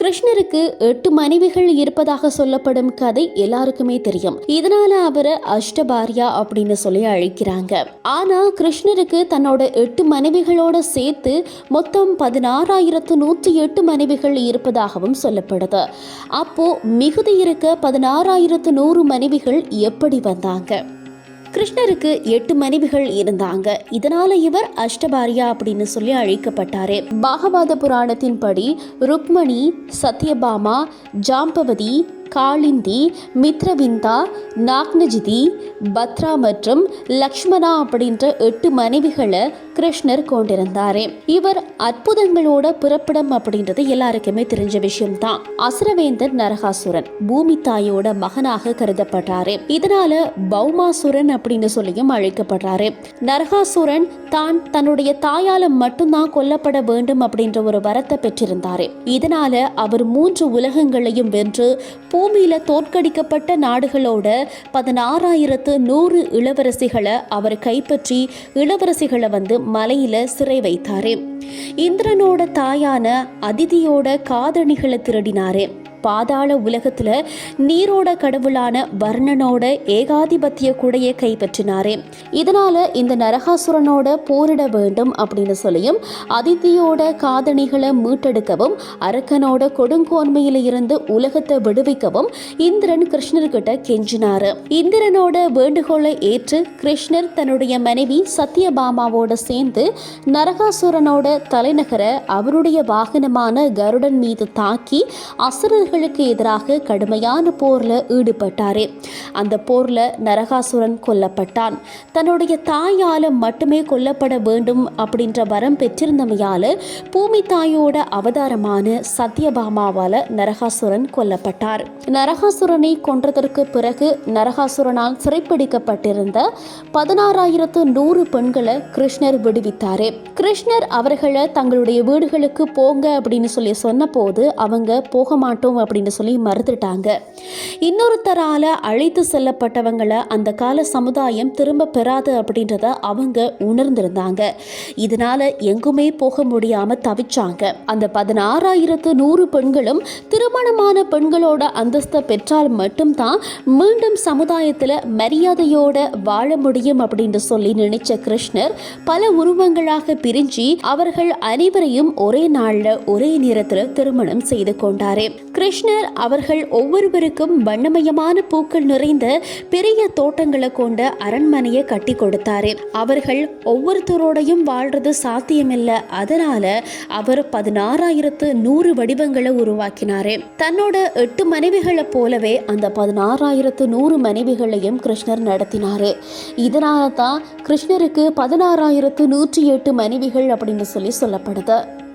கிருஷ்ணருக்கு எட்டு மனைவிகள் இருப்பதாக சொல்லப்படும் கதை எல்லாருக்குமே தெரியும். இதனால அவரை அஷ்டபாரியா அப்படின்னு சொல்லி அழைக்கிறாங்க. ஆனா கிருஷ்ணருக்கு தன்னோட எட்டு மனைவிகளோட சேர்த்து மொத்தம் பதினாறாயிரத்து நூற்றி எட்டு மனைவிகள் இருப்பதாகவும் சொல்லப்படுது. அப்போ மிகுதி இருக்க பதினாறாயிரத்து நூறு மனைவிகள் எப்படி வந்தாங்க? கிருஷ்ணருக்கு எட்டு மனைவிகள் இருந்தாங்க. இதனால இவர் அஷ்டபாரியா அப்படின்னு சொல்லி அழைக்கப்பட்டாரு. பாகவாத புராணத்தின்படி ருக்மணி சத்யபாமா ஜாம்பவதி காளிந்தி மித்ரவிந்தா நாக்னஜிதி பத்ரா மற்றும் லக்ஷ்மணா அப்படின்ற எட்டு மனைவிகளை கிருஷ்ணர் கொண்டிருந்தாரு. இவர் அற்புதங்களோட பிறப்பிடம் அப்படின்றது எல்லாருக்குமே தெரிஞ்ச விஷயம்தான். அசுரவேந்தர் நரகாசுரன் பூமி தாயோட மகனாக கருதப்படுறாரு. இதனால பௌமாசுரன் அப்படின்னு சொல்லியும் அழைக்கப்படுறாரு. நரகாசுரன் தான் தன்னுடைய தாயால மட்டும்தான் கொல்லப்பட வேண்டும் அப்படின்ற ஒரு வரத்தை பெற்றிருந்தாரு. இதனால அவர் மூன்று உலகங்களையும் வென்று பூமியில தோற்கடிக்கப்பட்ட நாடுகளோட பதினாறாயிரத்து நூறு இளவரசிகளை அவர் கைப்பற்றி இளவரசிகளை வந்து மலையில சிறை வைத்தாரு. இந்திரனோட தாயான அதிதியோட காதணிகளை திருடினாரு. பாதாள உலகத்தில் நீரோட கடவுளான வர்ணனோட ஏகாதிபத்திய குடைய கைப்பற்றினாரு. இதனால இந்த நரகாசுரனோட போரிட வேண்டும் அப்படின்னு சொல்லியும் அதித்தியோட காதணிகளை மீட்டெடுக்கவும் அரக்கனோட கொடுங்கோன்மையில இருந்து உலகத்தை விடுவிக்கவும் இந்திரன் கிருஷ்ணர்கிட்ட கெஞ்சினாரு. இந்திரனோட வேண்டுகோளை ஏற்று கிருஷ்ணர் தன்னுடைய மனைவி சத்யபாமாவோட சேர்ந்து நரகாசுரனோட தலைநகரை அவருடைய வாகனமான கருடன் மீது தாக்கி அசுரர்கள் அரசர்களுக்கு எதிராக கடுமையான போர்ல ஈடுபட்டாரே. அந்த போர்ல நரகாசுரன் கொல்லப்பட்டான். தன்னுடைய தாயால் மட்டுமே கொல்லப்பட வேண்டும் அப்படின்ற வரம் பெற்றிருந்தமையால் பூமி தாயோட அவதாரமான சத்யபாமாவால நரகாசுரன் கொல்லப்பட்டார். நரகாசுரனை கொன்றதற்கு பிறகு நரகாசுரனால் சிறைப்பிடிக்கப்பட்டிருந்த பதினாறாயிரத்து நூறு பெண்களை கிருஷ்ணர் விடுவித்தாரு. கிருஷ்ணர் அவர்களை தங்களுடைய வீடுகளுக்கு போங்க அப்படின்னு சொல்லி சொன்னபோது அவங்க போக மாட்டோம் அப்படின்னு சொல்லி மறுத்துட்டாங்க. இன்னொருத்தரால அழைத்து செல்லப்பட்டவங்களை அந்த கால சமுதாயம் திரும்ப பெறாது அப்படின்றத அவங்க உணர்ந்திருந்தாங்க. இதனால எங்குமே போக முடியாம தவிச்சாங்க. அந்த பதினாறாயிரத்து நூறு பெண்களும் திருமணமான பெண்களோட அந்தஸ்தை பெற்றால் மட்டும்தான் மீண்டும் சமுதாயத்தில் மரியாதையோட வாழ முடியும் அப்படின்னு சொல்லி நினைச்ச கிருஷ்ணர் பல உருவங்களாக பிரிஞ்சு அவர்கள் அனைவரையும் ஒரே நாளில் ஒரே நேரத்தில் திருமணம் செய்து கொண்டாரே. கிருஷ்ணர் அவர்கள் ஒவ்வொருவருக்கும் வண்ணமயமான பூக்கள் நிறைந்த பெரிய தோட்டங்களை கொண்ட அரண்மனையை கட்டி கொடுத்தாரு. அவர்கள் ஒவ்வொருத்தரோடையும் வாழ்றது சாத்தியமில்லை. அதனால அவர் பதினாறாயிரத்து நூறு வடிவங்களை உருவாக்கினாரு. தன்னோட எட்டு மனைவிகளை போலவே அந்த பதினாறாயிரத்து நூறு மனைவிகளையும் கிருஷ்ணர் நடத்தினாரு. இதனால தான் கிருஷ்ணருக்கு பதினாறாயிரத்து நூற்றி எட்டு மனைவிகள் அப்படின்னு சொல்லி சொல்லப்படுது.